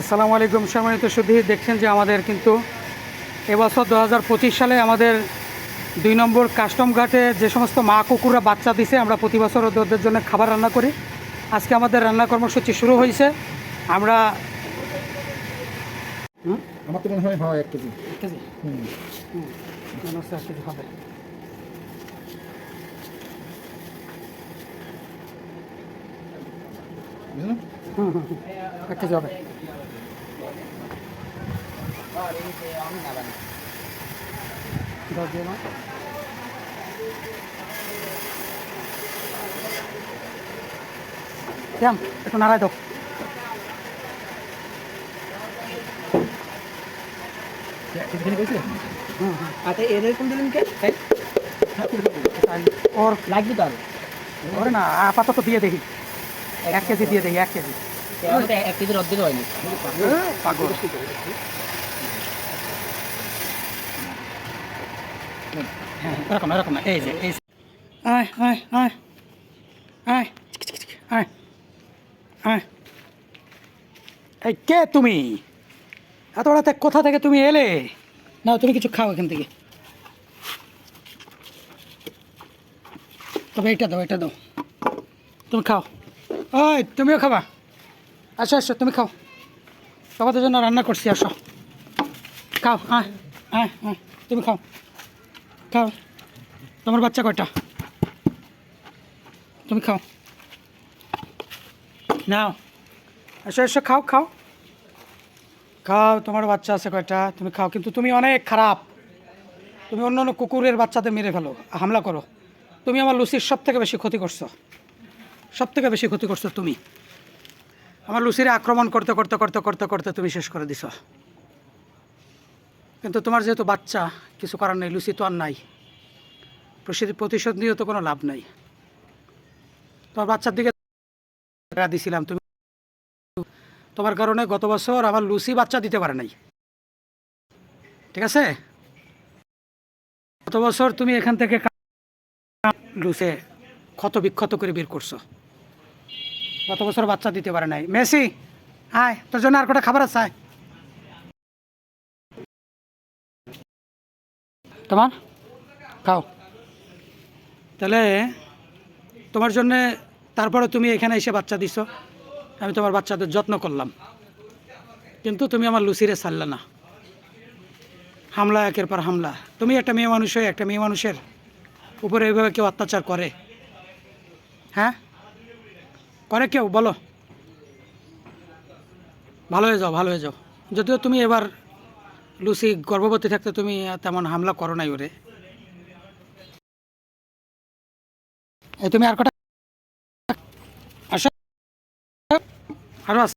আসসালামু আলাইকুম। সম্মানিত সুধী দেখছেন যে আমাদের কিন্তু এবছর দু হাজার পঁচিশ সালে আমাদের দুই নম্বর কাস্টম ঘাটে যে সমস্ত মা কুকুররা বাচ্চা দিছে আমরা প্রতি বছর ওদের জন্য খাবার রান্না করি। আজকে আমাদের রান্না কর্মসূচি শুরু হয়েছে। আমরা আমার তো মনে হয় হয় এক কেজি। কেজি? হুম। মনে হচ্ছে এক কেজি হবে। বুঝলেন? হুম হুম। এক কেজি হবে। শ্যাম একটু নাড়াই দাও কেজি আচ্ছা এরকম দিলেন কে ওর লাগবে তো ওরে না আপাতত দিয়ে দেখি এক কেজি দিয়ে দেখি এক কেজি এক কেজির অর্ধেক হয়নি পাগল হ্যাঁ এরকম এরকম এই যে এই। আয় আয় আয় আয় আয় এই কে তুমি এত রাতে কোথা থেকে তুমি এলে না তুমি কিছু খাও এখান থেকে তবে এটা দাও এটা দাও তুমি খাও ওই তুমিও খাবা আসো আসো তুমি খাও তোমাদের জন্য রান্না করছি আসো খাও আয় আয় আয় তুমি খাও খাও। তোমার বাচ্চা কয়টা? তুমি খাও। নাও। এসো এসো, খাও খাও। খাও তোমার বাচ্চা আছে কয়টা? তুমি খাও। কিন্তু তুমি অনেক খারাপ। তুমি অন্য অন্য কুকুরের বাচ্চাদের মেরে ফেলো। হামলা করো। তুমি আমার লুচির সব থেকে বেশি ক্ষতি করছ। সব থেকে বেশি ক্ষতি করছ তুমি। আমার লুচিরে আক্রমণ করতে করতে করতে করতে করতে তুমি শেষ করে দিছ। কিন্তু তোমার যেহেতু বাচ্চা, কিছু করার নেই, লুচি তো আর নাই। প্রতিশোধ নিয়েও তো কোনো লাভ নাই। তোমার বাচ্চার দিকে দিছিলাম তুমি। তোমার কারণে গত বছর আমার লুচি বাচ্চা দিতে পারে নাই। ঠিক আছে? গত বছর তুমি এখান থেকে লুচে ক্ষত বিক্ষত করে বের করছ। গত বছর বাচ্চা দিতে পারে নাই। মেসি, আয়, তোর জন্য আর কটা খাবার আছে তোমার? খাও। তাহলে তোমার জন্যে তারপরে তুমি এখানে এসে বাচ্চা দিছো। আমি তোমার বাচ্চাদের যত্ন করলাম। কিন্তু তুমি আমার লুচিরে ছাড়লে না। হামলা একের পর হামলা। তুমি একটা মেয়ে মানুষ হয়ে একটা মেয়ে মানুষের উপরে এইভাবে কেউ অত্যাচার করে। হ্যাঁ? করে কেউ? বলো। ভালো হয়ে যাও, ভালো হয়ে যাও। যদিও তুমি এবার লুসি, গর্ভবতী থাকতে তুমি তেমন হামলা করো নাই ওরে। তুমি আর কটা আসো। আরও আছে